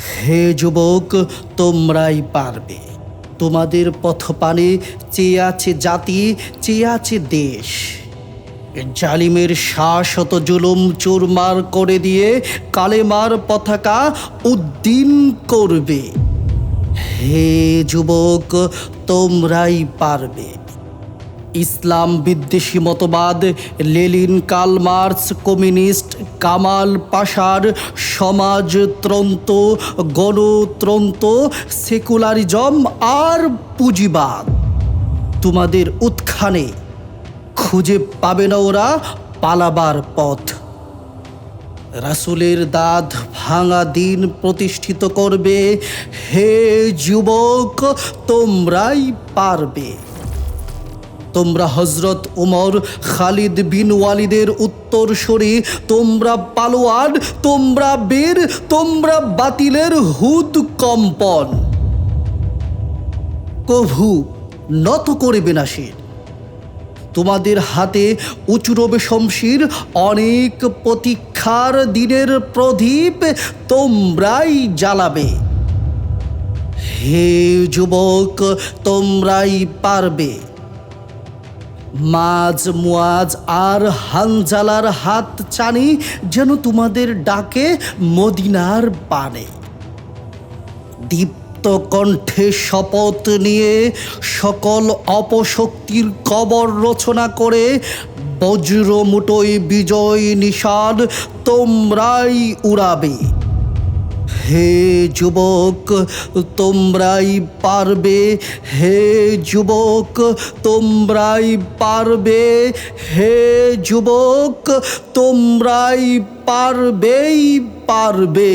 হে যুবক, তোমরাই পারবে। তোমাদের পথপানে চেয়ে আছে জাতি, চেয়ে আছে দেশ। জালিমের শাশ্বত জুলুম চুরমার করে দিয়ে কালেমার পতাকা উদ্দিন করবে। হে যুবক, তোমরাই পারবে। ইসলাম বিদ্বেষী মতবাদ, লেলিন কালমার্স কমিউনিস্ট কামাল পাশার সমাজতন্ত্র গণতন্ত্র, সেকুলারিজম আর পুঁজিবাদ। তোমাদের উৎখানে খুঁজে পাবে না ওরা পালাবার পথ। রাসুলের দাঁত ভাঙা দিন প্রতিষ্ঠিত করবে। হে যুবক, তোমরাই পারবে। তোমরা হজরত উমর, খালিদ বিন ওয়ালিদের উত্তরসূরি, তোমরা পালোয়ান, তোমরা বীর, তোমরা বাতিলের হুদ কম্পন। কভু নত করবে না সে। তোমাদের হাতে উঁচুরবে শমশির, অনেক প্রতীক্ষার দিনের প্রদীপ তোমরাই জ্বালাবে। হে যুবক, তোমরাই পারবে। মাঝ, মুয়াজ আর হানজালার হাত চানি যেন তোমাদের ডাকে মদিনার পানে। দীপ্ত কণ্ঠে শপথ নিয়ে সকল অপশক্তির কবর রচনা করে বজ্র মুটোই বিজয় নিষাদ তোমরাই উড়াবে। হে যুবক তোমরাই পারবে। হে যুবক তোমরাই পারবে। হে যুবক তোমরাই পারবেই পারবে।